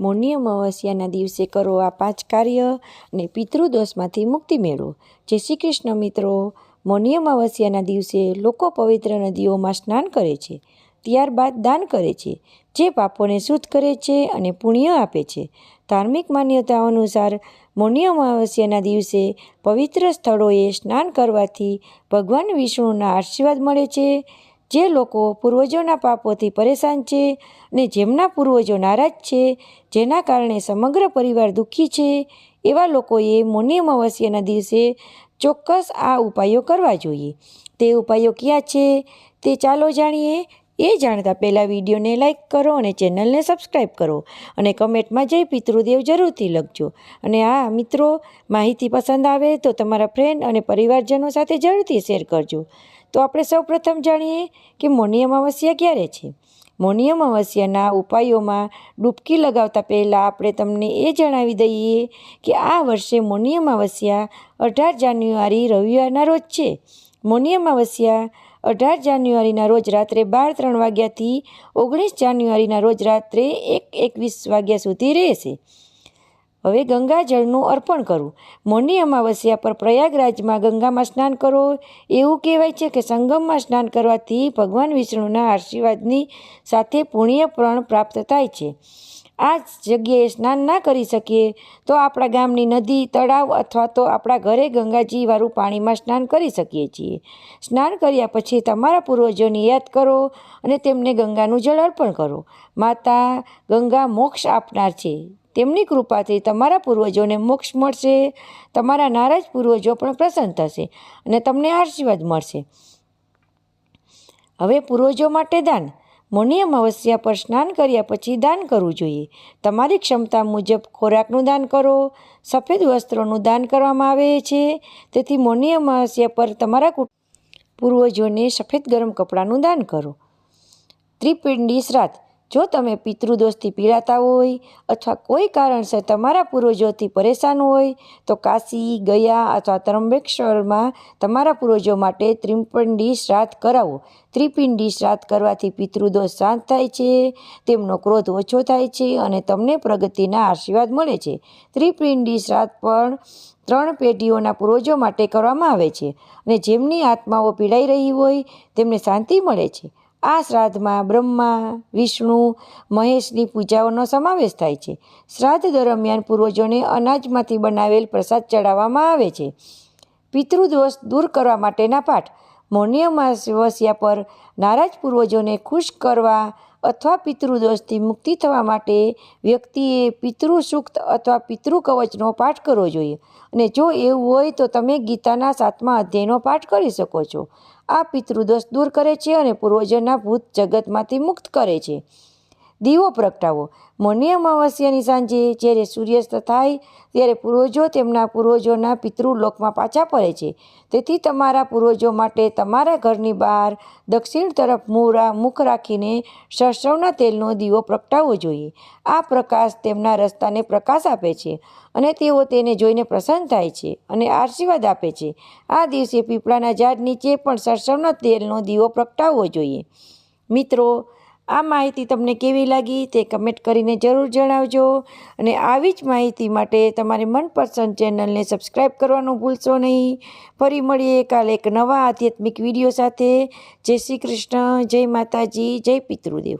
મૌની અમાવસ્યાના દિવસે કરો આ પાંચ કાર્ય અને પિતૃદોષમાંથી મુક્તિ મેળવો. જય શ્રી કૃષ્ણ મિત્રો. મૌની અમાવસ્યાના દિવસે લોકો પવિત્ર નદીઓમાં સ્નાન કરે છે. ત્યારબાદ દાન કરે છે. જે પાપોને શુદ્ધ કરે છે અને પુણ્ય આપે છે. ધાર્મિક માન્યતા અનુસાર મૌની અમાવસ્યાના દિવસે પવિત્ર સ્થળોએ સ્નાન કરવાથી ભગવાન વિષ્ણુના આશીર્વાદ મળે છે. જે લોકો પૂર્વજોના પાપોથી પરેશાન છે અને જેમના પૂર્વજો નારાજ છે, જેના કારણે સમગ્ર પરિવાર દુઃખી છે, એવા લોકોએ મૌની અમાવસ્યાના દિવસે ચોક્કસ આ ઉપાયો કરવા જોઈએ. તે ઉપાયો ક્યાં છે તે ચાલો જાણીએ. એ જાણતા પહેલાં વિડીયોને લાઇક કરો અને ચેનલને સબસ્ક્રાઈબ કરો અને કમેન્ટમાં જય પિતૃદેવ જરૂરથી લખજો. અને આ મિત્રો, માહિતી પસંદ આવે તો તમારા ફ્રેન્ડ અને પરિવારજનો સાથે જરૂરથી શેર કરજો. તો આપણે સૌ પ્રથમ જાણીએ કે મૌની અમાવસ્યા ક્યારે છે. મૌની અમાવસ્યાના ઉપાયોમાં ડૂબકી લગાવતા પહેલાં આપણે તમને એ જણાવી દઈએ કે આ વર્ષે મૌની અમાવસ્યા અઢાર જાન્યુઆરી રવિવારના રોજ છે. મૌની અમાવસ્યા અઢાર જાન્યુઆરીના રોજ રાત્રે બાર ત્રણ વાગ્યાથી ઓગણીસ જાન્યુઆરીના રોજ રાત્રે એક એકવીસ વાગ્યા સુધી રહેશે. હવે ગંગાજળનું અર્પણ કરવું મૌની અમાવસ્યા પર પ્રયાગરાજમાં ગંગામાં સ્નાન કરો. એવું કહેવાય છે કે સંગમમાં સ્નાન કરવાથી ભગવાન વિષ્ણુના આશીર્વાદની સાથે પુણ્ય પણ પ્રાપ્ત થાય છે. આ જગ્યાએ સ્નાન ના કરી શકીએ તો આપણા ગામની નદી, તળાવ અથવા તો આપણા ઘરે ગંગાજીવાળું પાણીમાં સ્નાન કરી શકીએ છીએ. સ્નાન કર્યા પછી તમારા પૂર્વજોની યાદ કરો અને તેમને ગંગાનું જળ અર્પણ કરો. માતા, ગંગા મોક્ષ આપનાર છે. તેમની કૃપાથી તમારા પૂર્વજોને મોક્ષ મળશે, તમારા નારાજ પૂર્વજો પણ પ્રસન્ન થશે અને તમને આશીર્વાદ મળશે. હવે પૂર્વજો માટે દાન. મૌની અમાવસ્યા પર સ્નાન કર્યા પછી દાન કરવું જોઈએ. તમારી ક્ષમતા મુજબ ખોરાકનું દાન કરો. સફેદ વસ્ત્રોનું દાન કરવામાં આવે છે. તેથી મૌની અમાવસ્યા પર તમારા પૂર્વજોને સફેદ ગરમ કપડાનું દાન કરો. ત્રિપિંડી શ્રાદ્ધ. જો તમે પિતૃદોષથી પીડાતા હોય અથવા કોઈ કારણસર તમારા પૂર્વજોથી પરેશાન હોય, તો કાશી, ગયા અથવા ત્રંબેશ્વરમાં તમારા પૂર્વજો માટે ત્રિપિંડી શ્રાદ્ધ કરાવો. ત્રિપિંડી શ્રાદ્ધ કરવાથી પિતૃદોષ શાંત થાય છે, તેમનો ક્રોધ ઓછો થાય છે અને તમને પ્રગતિના આશીર્વાદ મળે છે. ત્રિપિંડી શ્રાદ્ધ પણ ત્રણ પેઢીઓના પૂર્વજો માટે કરવામાં આવે છે અને જેમની આત્માઓ પીડાઈ રહી હોય, તેમને શાંતિ મળે છે. આ શ્રાદ્ધમાં બ્રહ્મા, વિષ્ણુ, મહેશની પૂજાઓનો સમાવેશ થાય છે. શ્રાદ્ધ દરમિયાન પૂર્વજોને અનાજમાંથી બનાવેલ પ્રસાદ ચડાવવામાં આવે છે. પિતૃદોષ દૂર કરવા માટેના પાઠ. મૌન્ય અમાવસ્યા પર નારાજ પૂર્વજોને ખુશ કરવા અથવા પિતૃદોષથી મુક્તિ થવા માટે વ્યક્તિએ પિતૃ સૂક્ત અથવા પિતૃ કવચનો પાઠ કરવો જોઈએ. અને જો એવું હોય તો તમે ગીતાના સાતમા અધ્યાયનો પાઠ કરી શકો છો. આ પિતૃદોષ દૂર કરે છે અને પૂર્વજોના ભૂત જગતમાંથી મુક્ત કરે છે. દીવો પ્રગટાવો. મૌની અમાવસ્યાની સાંજે જ્યારે સૂર્યાસ્ત થાય ત્યારે પૂર્વજો તેમના પૂર્વજોના પિતૃલોકમાં પાછા પડે છે. તેથી તમારા પૂર્વજો માટે તમારા ઘરની બહાર દક્ષિણ તરફ મૂરા મુખ રાખીને સરસવના તેલનો દીવો પ્રગટાવવો જોઈએ. આ પ્રકાશ તેમના રસ્તાને પ્રકાશ આપે છે અને તેઓ તેને જોઈને પ્રસન્ન થાય છે અને આશીર્વાદ આપે છે. આ દિવસે પીપળાના ઝાડ નીચે પણ સરસવના તેલનો દીવો પ્રગટાવવો જોઈએ. મિત્રો આ માહિતી તમને કેવી લાગી તે કમેન્ટ કરીને જરૂર જણાવજો અને આવી જ માહિતી માટે તમારી મનપસંદ ચેનલને સબસ્ક્રાઈબ કરવાનું ભૂલશો નહીં. ફરી મળીએ કાલે એક નવા આધ્યાત્મિક વીડિયો સાથે. જય શ્રી કૃષ્ણ, જય માતાજી, જય પિતૃદેવ.